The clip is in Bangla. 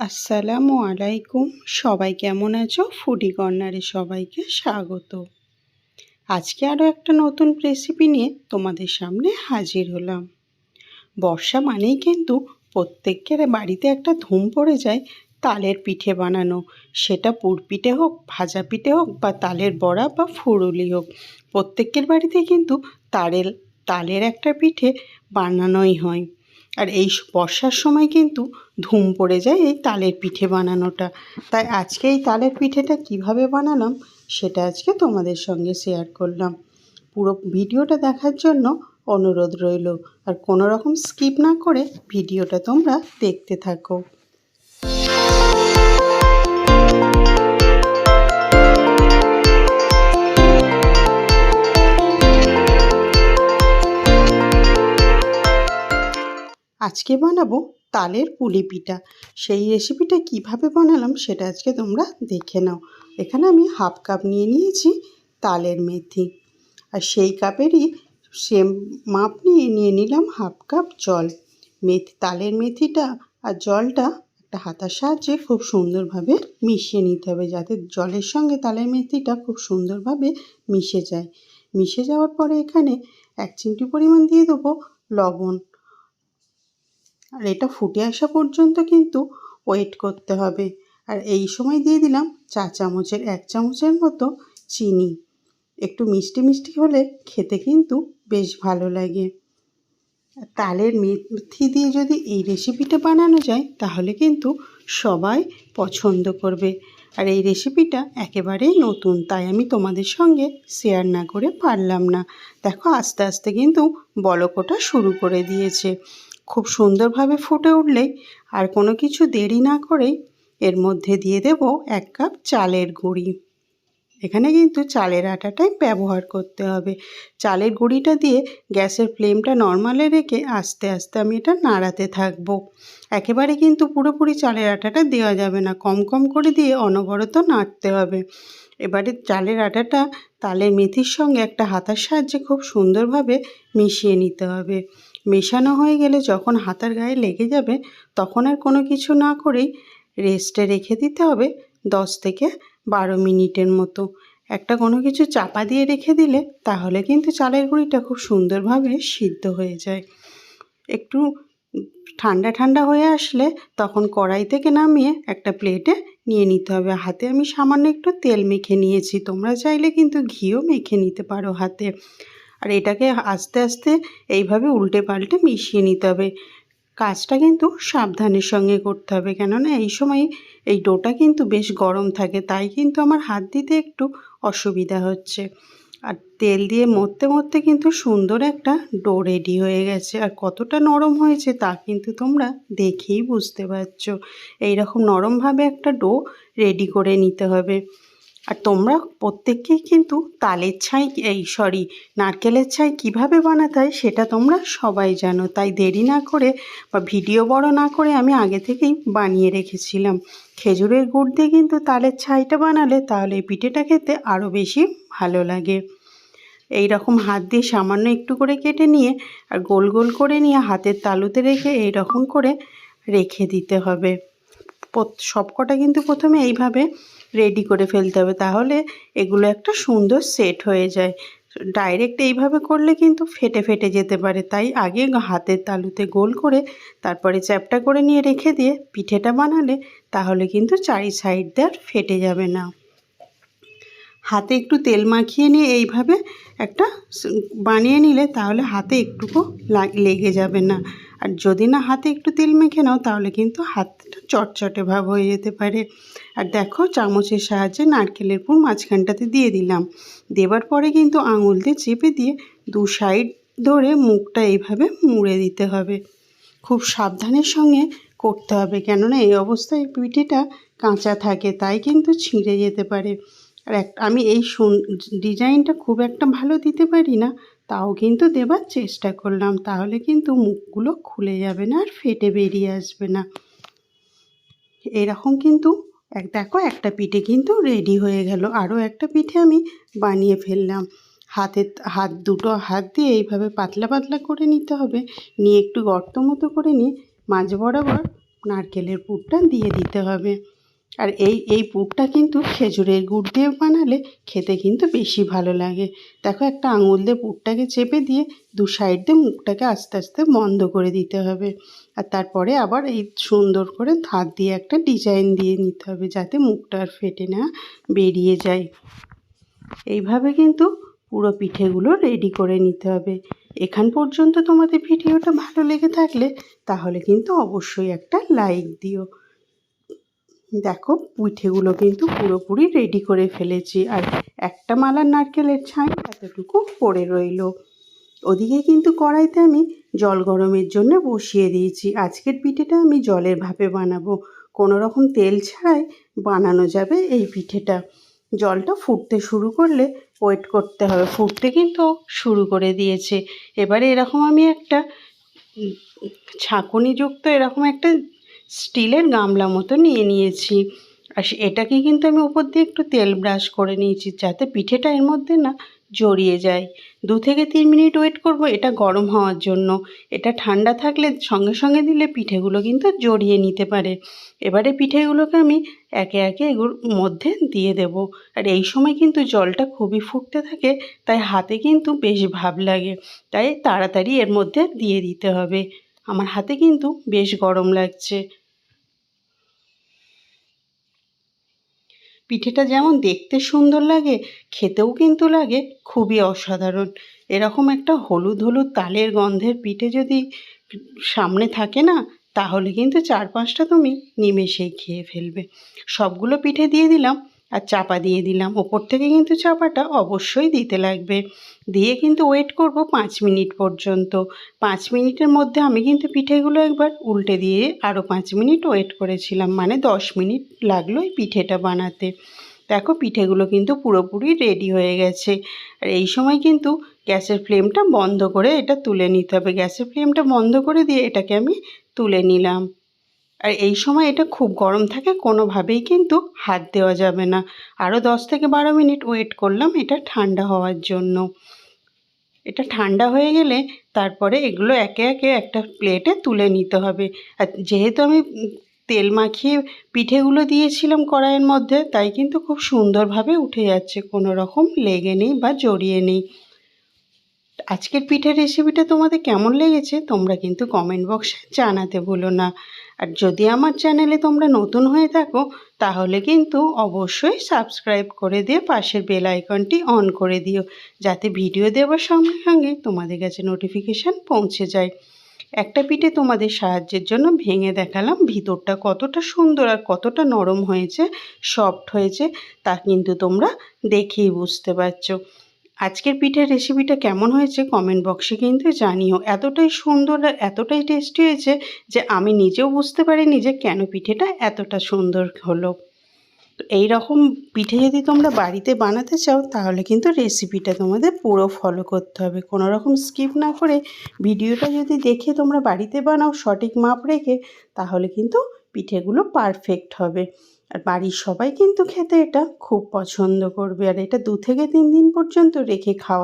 আসসালামু আলাইকুম। সবাই কেমন আছো? ফুডি কর্নারে সবাইকে স্বাগত। আজকে আরও একটা নতুন রেসিপি নিয়ে তোমাদের সামনে হাজির হলাম। বর্ষা মানেই কিন্তু প্রত্যেকের বাড়িতে একটা ধুম পড়ে যায় তালের পিঠে বানানো। সেটা পুর পিঠে হোক, ভাজা পিঠে হোক বা তালের বড়া বা ফুরুলি হোক, প্রত্যেকের বাড়িতে কিন্তু তালের তালের একটা পিঠে বানানোই হয়। আর এই বর্ষার সময় কিন্তু ধুম পড়ে যায় এই তালের পিঠে বানানোটা। তাই আজকে এই তালের পিঠেটা কীভাবে বানালাম সেটা আজকে তোমাদের সঙ্গে শেয়ার করলাম। পুরো ভিডিওটা দেখার জন্য অনুরোধ রইল। আর কোনো রকম স্কিপ না করে ভিডিওটা তোমরা দেখতে থাকো। আজকে বানাবো তালের পুলি পিঠা। সেই রেসিপিটা কীভাবে বানালাম সেটা আজকে তোমরা দেখে নাও। এখানে আমি হাফ কাপ নিয়ে নিয়েছি তালের মেথি। আর সেই কাপেরই সেম মাপ নিয়ে নিয়ে নিলাম হাফ কাপ জল। মেথি, তালের মেথিটা আর জলটা একটা হাতার সাহায্যে খুব সুন্দরভাবে মিশিয়ে নিতে হবে যাতে জলের সঙ্গে তালের মেথিটা খুব সুন্দরভাবে মিশে যায়। মিশে যাওয়ার পরে এখানে এক চিমটি পরিমাণ দিয়ে দেবো লবণ। আর এটা ফুটে আসা পর্যন্ত কিন্তু ওয়েট করতে হবে। আর এই সময় দিয়ে দিলাম চা চামচের এক চামচের মতো চিনি। একটু মিষ্টি মিষ্টি হলে খেতে কিন্তু বেশ ভালো লাগে। তালের মেথি দিয়ে যদি এই রেসিপিটা বানানো যায়, তাহলে কিন্তু সবাই পছন্দ করবে। আর এই রেসিপিটা একেবারেই নতুন, তাই আমি তোমাদের সঙ্গে শেয়ার না করে পারলাম না। দেখো আস্তে আস্তে কিন্তু বলকোটা শুরু করে দিয়েছে। খুব সুন্দরভাবে ফুটে উঠলেই আর কোনো কিছু দেরি না করেই এর মধ্যে দিয়ে দেব এক কাপ চালের গুঁড়ি। এখানে কিন্তু চালের আটাটাই ব্যবহার করতে হবে। চালের গুঁড়িটা দিয়ে গ্যাসের ফ্লেমটা নর্মালে রেখে আস্তে আস্তে আমি এটা নাড়াতে থাকব। একেবারে কিন্তু পুরোপুরি চালের আটাটা দেওয়া যাবে না। কম কম করে দিয়ে অনবরত নাড়তে হবে। এবারে চালের আটাটা তালের মেথির সঙ্গে একটা হাতার সাহায্যে খুব সুন্দরভাবে মিশিয়ে নিতে হবে। মেশানো হয়ে গেলে যখন হাতার গায়ে লেগে যাবে, তখন আর কোনো কিছু না করেই রেস্টে রেখে দিতে হবে দশ থেকে বারো মিনিটের মতো। একটা কোনো কিছু চাপা দিয়ে রেখে দিলে তাহলে কিন্তু চালের গুঁড়িটা খুব সুন্দরভাবে সিদ্ধ হয়ে যায়। একটু ঠান্ডা ঠান্ডা হয়ে আসলে তখন কড়াই থেকে নামিয়ে একটা প্লেটে নিয়ে নিতে হবে। হাতে আমি সামান্য একটু তেল মেখে নিয়েছি, তোমরা চাইলে কিন্তু ঘিও মেখে নিতে পারো হাতে। আর এটাকে আস্তে আস্তে এইভাবে উল্টে পাল্টে মিশিয়ে নিতে হবে। কাজটা কিন্তু সাবধানের সঙ্গে করতে হবে। কেননা এই সময় এই ডোটা কিন্তু বেশ গরম থাকে, তাই কিন্তু আমার হাত দিতে একটু অসুবিধা হচ্ছে। আর তেল দিয়ে মরতে মরতে কিন্তু সুন্দর একটা ডো রেডি হয়ে গেছে। আর কতটা নরম হয়েছে তা কিন্তু তোমরা দেখেই বুঝতে পারছ। এইরকম নরমভাবে একটা ডো রেডি করে নিতে হবে। আর তোমরা প্রত্যেককেই কিন্তু তালের ছাই, এই সরি নারকেলের ছাই কীভাবে বানাতে হয় সেটা তোমরা সবাই জানো। তাই দেরি না করে বা ভিডিও বড় না করে আমি আগে থেকেই বানিয়ে রেখেছিলাম। খেজুরের গুড় দিয়ে কিন্তু তালের ছাইটা বানালে তাহলে পিঠেটা খেতে আরও বেশি ভালো লাগে। এই রকম হাত দিয়ে সামান্য একটু করে কেটে নিয়ে আর গোল গোল করে নিয়ে হাতের তালুতে রেখে এই রকম করে রেখে দিতে হবে। সবকটা কিন্তু প্রথমে এইভাবে রেডি করে ফেলতে হবে। তাহলে এগুলো একটা সুন্দর সেট হয়ে যায়। ডাইরেক্ট এইভাবে করলে কিন্তু ফেটে ফেটে যেতে পারে। তাই আগে হাতের তালুতে গোল করে তারপরে চ্যাপটা করে নিয়ে রেখে দিয়ে পিঠেটা বানালে তাহলে কিন্তু চারি সাইড দিয়ে ফেটে যাবে না। হাতে একটু তেল মাখিয়ে নিয়ে এইভাবে একটা বানিয়ে নিলে তাহলে হাতে একটুকু লেগে যাবে না। আর যদি না হাতে একটু তেল মেখে নাও, তাহলে কিন্তু হাতটা চটচটে ভাব হয়ে যেতে পারে। আর দেখো, চামচের সাহায্যে নারকেলের পুর মাঝখানটাতে দিয়ে দিলাম। দেবার পরে কিন্তু আঙুল দিয়ে চেপে দিয়ে দু সাইড ধরে মুখটা এইভাবে মুড়ে দিতে হবে। খুব সাবধানের সঙ্গে করতে হবে, কেননা এই অবস্থায় পিঠেটা কাঁচা থাকে, তাই কিন্তু ছিঁড়ে যেতে পারে। আর এক, আমি এই ডিজাইনটা খুব একটা ভালো দিতে পারি না তাও কিন্তু দেবার চেষ্টা করলাম। তাহলে কিন্তু মুখগুলো খুলে যাবে না আর ফেটে বেরিয়ে আসবে না। এরকম কিন্তু এক, দেখো একটা পিঠে কিন্তু রেডি হয়ে গেল। আরও একটা পিঠে আমি বানিয়ে ফেললাম। হাতে, হাত দুটো হাত দিয়ে এইভাবে পাতলা পাতলা করে নিতে হবে। নিয়ে একটু গর্ত মতো করে নিয়ে মাঝ বরাবর নারকেলের পুরটা দিয়ে দিতে হবে। আর এই এই পুরটা কিন্তু খেজুরের গুড় দিয়ে বানালে খেতে কিন্তু বেশি ভালো লাগে। দেখো একটা আঙুল দিয়ে পুরটাকে চেপে দিয়ে দু সাইড দিয়ে মুখটাকে আস্তে আস্তে বন্ধ করে দিতে হবে। আর তারপরে আবার এই সুন্দর করে ধার দিয়ে একটা ডিজাইন দিয়ে নিতে হবে যাতে মুখটা আর ফেটে না বেরিয়ে যায়। এইভাবে কিন্তু পুরো পিঠেগুলো রেডি করে নিতে হবে। এখান পর্যন্ত তোমাদের ভিডিওটা ভালো লেগে থাকলে তাহলে কিন্তু অবশ্যই একটা লাইক দিও। দেখো, পিঠেগুলো কিন্তু পুরোপুরি রেডি করে ফেলেছি। আর একটা মালার নারকেলের ছাই এতটুকু পড়ে রইল। ওদিকে কিন্তু কড়াইতে আমি জল গরমের জন্য বসিয়ে দিয়েছি। আজকের পিঠেটা আমি জলের ভাপে বানাবো। কোনো রকম তেল ছাড়াই বানানো যাবে এই পিঠেটা। জলটা ফুটতে শুরু করলে ওয়েট করতে হবে। ফুটতে কিন্তু শুরু করে দিয়েছে। এবারে এরকম আমি একটা ছাঁকুনিযুক্ত এরকম একটা স্টিলের গামলা মতো নিয়ে নিয়েছি। আর এটাকে কিন্তু আমি উপর দিয়ে একটু তেল ব্রাশ করে নিয়েছি যাতে পিঠেটা এর মধ্যে না জড়িয়ে যায়। দু থেকে তিন মিনিট ওয়েট করব, এটা গরম হওয়ার জন্য। এটা ঠান্ডা থাকলে সঙ্গে সঙ্গে দিলে পিঠেগুলো কিন্তু জড়িয়ে নিতে পারে। এবারে পিঠেগুলোকে আমি একে একে এগুলোর মধ্যে দিয়ে দেব। আর এই সময় কিন্তু জলটা খুবই ফুটতে থাকে, তাই হাতে কিন্তু বেশ ভাব লাগে। তাই তাড়াতাড়ি এর মধ্যে দিয়ে দিতে হবে। আমার হাতে কিন্তু বেশ গরম লাগছে। পিঠেটা যেমন দেখতে সুন্দর লাগে, খেতেও কিন্তু লাগে, খুবই অসাধারণ। এরকম একটা হলুদ হলুদ তালের গন্ধের পিঠে যদি সামনে থাকে না, তাহলে কিন্তু চার পাঁচটা তুমি নিমেষেই খেয়ে ফেলবে। সবগুলো পিঠে দিয়ে দিলাম। আর চাপা দিয়ে দিলাম। ওপর থেকে কিন্তু চাপাটা অবশ্যই দিতে লাগবে। দিয়ে কিন্তু ওয়েট করব পাঁচ মিনিট পর্যন্ত। পাঁচ মিনিটের মধ্যে আমি কিন্তু পিঠেগুলো একবার উল্টে দিয়ে আরও পাঁচ মিনিট ওয়েট করেছিলাম। মানে দশ মিনিট লাগল এই পিঠেটা বানাতে। দেখো পিঠেগুলো কিন্তু পুরোপুরি রেডি হয়ে গেছে। আর এই সময় কিন্তু গ্যাসের ফ্লেমটা বন্ধ করে এটা তুলে নিতে হবে। গ্যাসের ফ্লেমটা বন্ধ করে দিয়ে এটাকে আমি তুলে নিলাম। আর এই সময় এটা খুব গরম থাকে, কোনোভাবেই কিন্তু হাত দেওয়া যাবে না। আরও দশ থেকে বারো মিনিট ওয়েট করলাম, এটা ঠান্ডা হওয়ার জন্য। এটা ঠান্ডা হয়ে গেলে তারপরে এগুলো একে একে একটা প্লেটে তুলে নিতে হবে। আর যেহেতু আমি তেল মাখিয়ে পিঠেগুলো দিয়েছিলাম কড়াইয়ের মধ্যে, তাই কিন্তু খুব সুন্দরভাবে উঠে যাচ্ছে, কোনো রকম লেগে নেই বা জড়িয়ে নেই। আজকের পিঠের রেসিপিটা তোমাদের কেমন লেগেছে, তোমরা কিন্তু কমেন্ট বক্সে জানাতে ভুলো না। আর যদি আমার চ্যানেলে তোমরা নতুন হয়ে থাকো, তাহলে কিন্তু অবশ্যই সাবস্ক্রাইব করে দিয়ে পাশের বেল আইকনটি অন করে দিও, যাতে ভিডিও দেওয়ার সঙ্গে সঙ্গে তোমাদের কাছে নোটিফিকেশান পৌঁছে যায়। একটা পিঠে তোমাদের সাহায্যের জন্য ভেঙে দেখালাম ভিতরটা কতটা সুন্দর আর কতটা নরম হয়েছে, সফট হয়েছে, তা কিন্তু তোমরা দেখেই বুঝতে পারছ। আজকের পিঠের রেসিপিটা কেমন হয়েছে কমেন্ট বক্সে কিন্তু জানিও। এতটাই সুন্দর আর এতটাই টেস্টি হয়েছে যে আমি নিজেও বুঝতে পারিনি যে কেন পিঠেটা এতটা সুন্দর হলো। তো এই রকম পিঠে যদি তোমরা বাড়িতে বানাতে চাও, তাহলে কিন্তু রেসিপিটা তোমাদের পুরো ফলো করতে হবে। কোনো রকম স্কিপ না করে ভিডিওটা যদি দেখে তোমরা বাড়িতে বানাও সঠিক মাপ রেখে, তাহলে কিন্তু পিঠেগুলো পারফেক্ট হবে। আর বাড়ির সবাই কিন্তু খেতে এটা খুব পছন্দ করবে। আর এটা দু থেকে তিন দিন পর্যন্ত রেখে খাওয়া